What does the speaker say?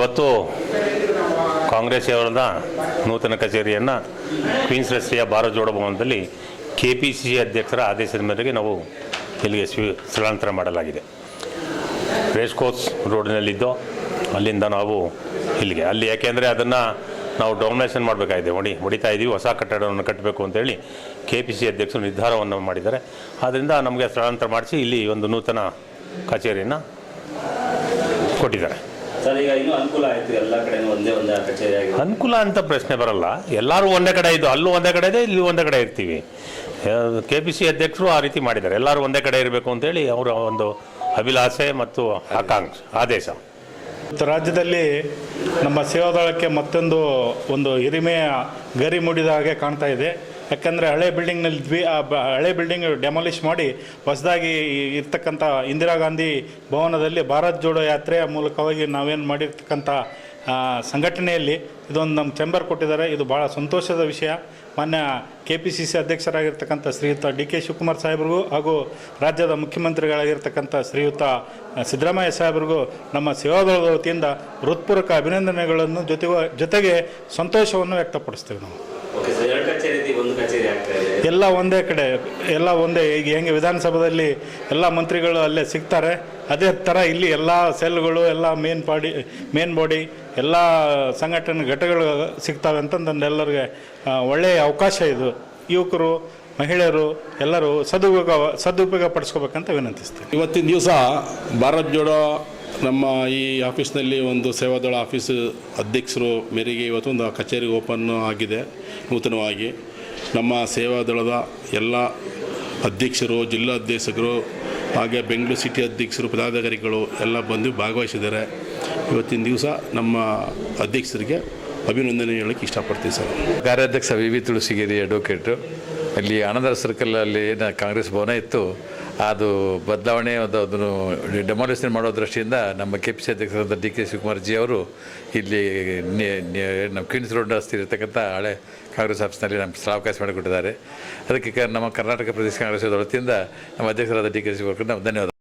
ಇವತ್ತು ಕಾಂಗ್ರೆಸ್ ಅವರದ ನೂತನ ಕಚೇರಿಯನ್ನು ಕ್ವೀನ್ಸ್ ರಸ್ತೆಯ ಭಾರತ್ ಜೋಡೋ ಭವನದಲ್ಲಿ ಕೆ ಪಿ ಸಿ ಸಿ ಅಧ್ಯಕ್ಷರ ಆದೇಶದ ಮೇರೆಗೆ ನಾವು ಇಲ್ಲಿಗೆ ಸ್ವೀ, ಸ್ಥಳಾಂತರ ಮಾಡಲಾಗಿದೆ. ರೇಸ್ ಕೋರ್ಸ್ ರೋಡಿನಲ್ಲಿದ್ದು ಅಲ್ಲಿಂದ ನಾವು ಇಲ್ಲಿಗೆ, ಅಲ್ಲಿ ಯಾಕೆಂದರೆ ಅದನ್ನು ನಾವು ಡೊಮಿನೇಷನ್ ಮಾಡಬೇಕಾಗಿದೆ. ಹೊಡಿ, ಹೊಡಿತಾ ಇದ್ದೀವಿ ಹೊಸ ಕಟ್ಟಡವನ್ನು ಕಟ್ಟಬೇಕು ಅಂತೇಳಿ ಕೆ ಪಿ ಸಿ ಅಧ್ಯಕ್ಷರು ನಿರ್ಧಾರವನ್ನು ಮಾಡಿದ್ದಾರೆ. ಆದ್ದರಿಂದ ನಮಗೆ ಸ್ಥಳಾಂತರ ಮಾಡಿಸಿ ಇಲ್ಲಿ ಒಂದು ನೂತನ ಕಚೇರಿಯನ್ನು ಕೊಟ್ಟಿದ್ದಾರೆ. ಸರ್ ಈಗ ಇನ್ನೂ ಅನುಕೂಲ ಆಯ್ತು ಎಲ್ಲ ಕಡೆನೂ ಒಂದೇ ಒಂದೇ ಕಚೇರಿ ಆಗಿದೆ ಅನುಕೂಲ ಅಂತ ಪ್ರಶ್ನೆ ಬರಲ್ಲ. ಎಲ್ಲರೂ ಒಂದೇ ಕಡೆ ಇದ್ದು ಅಲ್ಲೂ ಒಂದೇ ಕಡೆ ಇದೆ ಇಲ್ಲಿ ಒಂದೇ ಕಡೆ ಇರ್ತೀವಿ. ಕೆ ಪಿ ಸಿ ಅಧ್ಯಕ್ಷರು ಆ ರೀತಿ ಮಾಡಿದ್ದಾರೆ. ಎಲ್ಲರೂ ಒಂದೇ ಕಡೆ ಇರಬೇಕು ಅಂತೇಳಿ ಅವರ ಒಂದು ಅಭಿಲಾಷೆ ಮತ್ತು ಆಕಾಂಕ್ಷೆ ಆದೇಶ. ರಾಜ್ಯದಲ್ಲಿ ನಮ್ಮ ಸೇವಾದಳಕ್ಕೆ ಮತ್ತೊಂದು ಒಂದು ಹಿರಿಮೆಯ ಗರಿ ಮೂಡಿದ ಹಾಗೆ ಕಾಣ್ತಾ ಇದೆ. ಯಾಕಂದರೆ ಹಳೆ ಬಿಲ್ಡಿಂಗ್ನಲ್ಲಿ ದ್ವಿ ಆ ಬ- ಹಳೆ ಬಿಲ್ಡಿಂಗ್ ಡೆಮಾಲಿಷ್ ಮಾಡಿ ಹೊಸದಾಗಿ ಇರ್ತಕ್ಕಂಥ ಇಂದಿರಾ ಗಾಂಧಿ ಭವನದಲ್ಲಿ ಭಾರತ್ ಜೋಡೋ ಯಾತ್ರೆಯ ಮೂಲಕವಾಗಿ ನಾವೇನು ಮಾಡಿರ್ತಕ್ಕಂಥ ಸಂಘಟನೆಯಲ್ಲಿ ಇದೊಂದು ನಮ್ಮ ಚೆಂಬರ್ ಕೊಟ್ಟಿದ್ದಾರೆ. ಇದು ಭಾಳ ಸಂತೋಷದ ವಿಷಯ. ಮಾನ್ಯ ಕೆ ಪಿ ಸಿ ಸಿ ಅಧ್ಯಕ್ಷರಾಗಿರ್ತಕ್ಕಂಥ ಶ್ರೀಯುತ ಡಿ ಕೆ ಶಿವಕುಮಾರ್ ಸಾಹೇಬ್ರಿಗೂ ಹಾಗೂ ರಾಜ್ಯದ ಮುಖ್ಯಮಂತ್ರಿಗಳಾಗಿರ್ತಕ್ಕಂಥ ಶ್ರೀಯುತ ಸಿದ್ದರಾಮಯ್ಯ ಸಾಹೇಬ್ರಿಗೂ ನಮ್ಮ ಸೇವಾದಳದ ವತಿಯಿಂದ ಹೃತ್ಪೂರ್ವಕ ಅಭಿನಂದನೆಗಳನ್ನು ಜೊತೆ ಜೊತೆಗೆ ಸಂತೋಷವನ್ನು ವ್ಯಕ್ತಪಡಿಸ್ತೇವೆ ನಾವು ಎರಡು ಕಚೇರಿ ಇದೆ, ಒಂದು ಕಚೇರಿ ಆಗ್ತಾ ಇದೆ ಎಲ್ಲ ಒಂದೇ ಕಡೆ, ಎಲ್ಲ ಒಂದೇ, ಈಗ ಹೆಂಗೆ ವಿಧಾನಸಭೆಯಲ್ಲಿ ಎಲ್ಲ ಮಂತ್ರಿಗಳು ಅಲ್ಲೇ ಸಿಗ್ತಾರೆ, ಅದೇ ಥರ ಇಲ್ಲಿ ಎಲ್ಲ ಸೆಲ್ಗಳು, ಎಲ್ಲ ಮೇನ್ ಬಾಡಿ ಮೇನ್ ಬಾಡಿ ಎಲ್ಲ ಸಂಘಟನೆ ಘಟಕಗಳು ಸಿಗ್ತವೆ ಅಂತಂದು ಎಲ್ಲರಿಗೆ ಒಳ್ಳೆಯ ಅವಕಾಶ ಇದು. ಯುವಕರು, ಮಹಿಳೆಯರು, ಎಲ್ಲರೂ ಸದುಪಯೋಗ ಸದುಪಯೋಗ ಪಡಿಸ್ಕೋಬೇಕಂತ ವಿನಂತಿಸ್ತೀನಿ. ಇವತ್ತಿನ ದಿವಸ ಭಾರತ್ ಜೋಡೋ ನಮ್ಮ ಈ ಆಫೀಸ್ನಲ್ಲಿ ಒಂದು ಸೇವಾದಳ ಆಫೀಸ್ ಅಧ್ಯಕ್ಷರು ಮೇರೆಗೆ ಇವತ್ತೊಂದು ಕಚೇರಿ ಓಪನ್ ಆಗಿದೆ, ನೂತನವಾಗಿ. ನಮ್ಮ ಸೇವಾದಳದ ಎಲ್ಲ ಅಧ್ಯಕ್ಷರು, ಜಿಲ್ಲಾ ಅಧ್ಯಕ್ಷರು ಹಾಗೆ ಬೆಂಗಳೂರು ಸಿಟಿ ಅಧ್ಯಕ್ಷರು, ಪದಾಧಿಕಾರಿಗಳು ಎಲ್ಲ ಬಂದು ಭಾಗವಹಿಸಿದ್ದಾರೆ. ಇವತ್ತಿನ ದಿವಸ ನಮ್ಮ ಅಧ್ಯಕ್ಷರಿಗೆ ಅಭಿನಂದನೆ ಹೇಳೋಕ್ಕೆ ಇಷ್ಟಪಡ್ತೀವಿ ಸರ್. ಕಾರ್ಯಾಧ್ಯಕ್ಷ ವಿ ವಿ ತುಳಸಿಗಿರಿ ಅಡ್ವೊಕೇಟು ಅಲ್ಲಿ ಆನಂದರ ಸರ್ಕಲಲ್ಲಿ ಏನು ಕಾಂಗ್ರೆಸ್ ಭವನ ಇತ್ತು. ಅದು ಬದಲಾವಣೆ ಒಂದು ಅದನ್ನು ಡೆಮಾಲೇಷನ್ ಮಾಡೋ ದೃಷ್ಟಿಯಿಂದ ನಮ್ಮ ಕೆ ಪಿ ಸಿ ಅಧ್ಯಕ್ಷರಾದ ಡಿ ಕೆ ಶಿವಕುಮಾರ್ ಜಿ ಅವರು ಇಲ್ಲಿ ನಮ್ಮ ಕ್ವೀನ್ಸ್ ರೋಡ್ ರಸ್ತೆ ಇರತಕ್ಕಂಥ ಹಳೆ ಕಾಂಗ್ರೆಸ್ ಆಫೀಸ್ನಲ್ಲಿ ನಮ್ಮ ಸ್ಥಳಾವಕಾಶ ಮಾಡಿಕೊಟ್ಟಿದ್ದಾರೆ. ಅದಕ್ಕೆ ನಮ್ಮ ಕರ್ನಾಟಕ ಪ್ರದೇಶ ಕಾಂಗ್ರೆಸ್ ವತಿಯಿಂದ ನಮ್ಮ ಅಧ್ಯಕ್ಷರಾದ ಡಿ ಕೆ ಶಿವಕುಮಾರ್ ಧನ್ಯವಾದ.